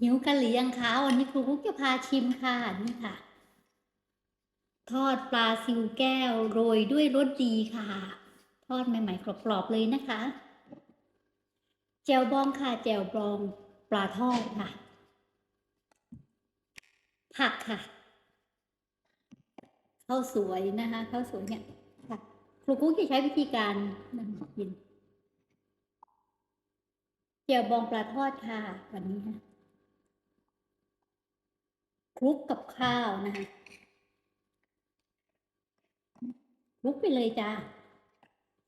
หิวกันหรือยังคะวันนี้ครูกุ๊กจะพาชิมค่ะนี่ค่ะ ทอดปลาซิวแก้วโรยด้วยรสดีค่ะ ทอดใหม่ๆกรอบๆเลยนะคะแจวบองค่ะแจวบองปลาทอดค่ะ ผักค่ะข้าวสวยนะคะข้าวสวยเนี่ยค่ะครูกุ๊กจะใช้วิธีการนำมากินแจวบองปลาทอดค่ะวันนี้ค่ะ คลุกกับข้าวนะคะคลุกไปเลยจ้า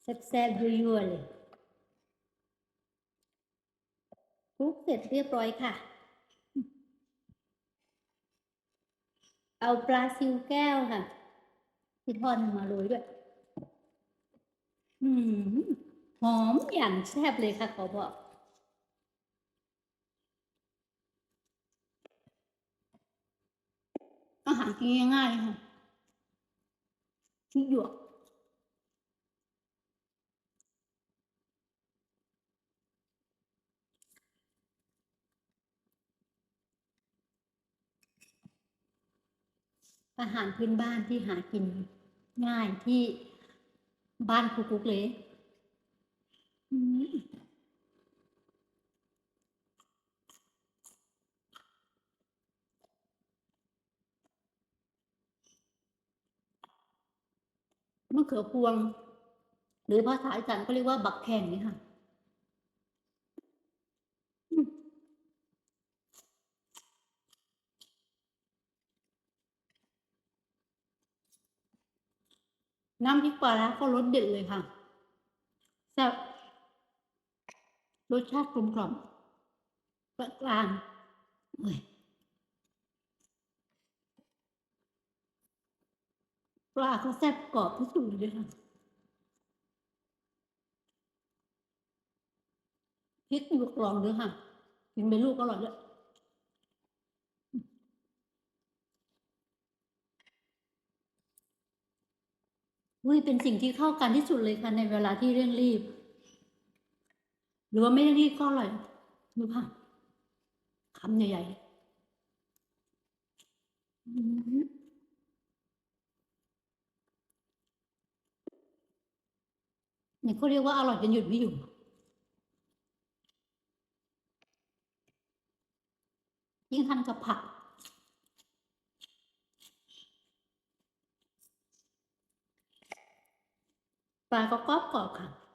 แซ่บๆยั่วๆเลยคลุกเสร็จเรียบร้อยค่ะ เอาปลาซิวแก้วค่ะที่ทอดมาโรยด้วย อืมหอมอย่างแซ่บเลยค่ะขอบอก อา หากินง่ายๆเลยค่ะชุดหยวกอาหารพื้นบ้านที่หากินง่ายที่บ้านครูกุ๊กเลย มะเขือพวง หรือภาษาอีสานก็เรียกว่าบักแข่งนี่ค่ะน้ำพริกปลาร้าก็รสเด็ดเลยค่ะแซ่บรสชาติกลมกล่อมกลางเอ้ย ปลาก็แซ่บกรอบที่สุดเลยค่ะพริกหยวกกรองด้วยค่ะ กินเป็นลูกอร่อยด้วยอุ้ยเป็นสิ่งที่เข้ากันที่สุดเลยค่ะ ในเวลาที่เร่งรีบ หรือว่าไม่เร่งรีบก็อร่อยดูค่ะคำใหญ่ๆอืม นี่เขาเรียกว่าอร่อยจนหยุดไม่อยู่ยิ่งทานกับผัก ปลาก็กรอบกรอบค่ะ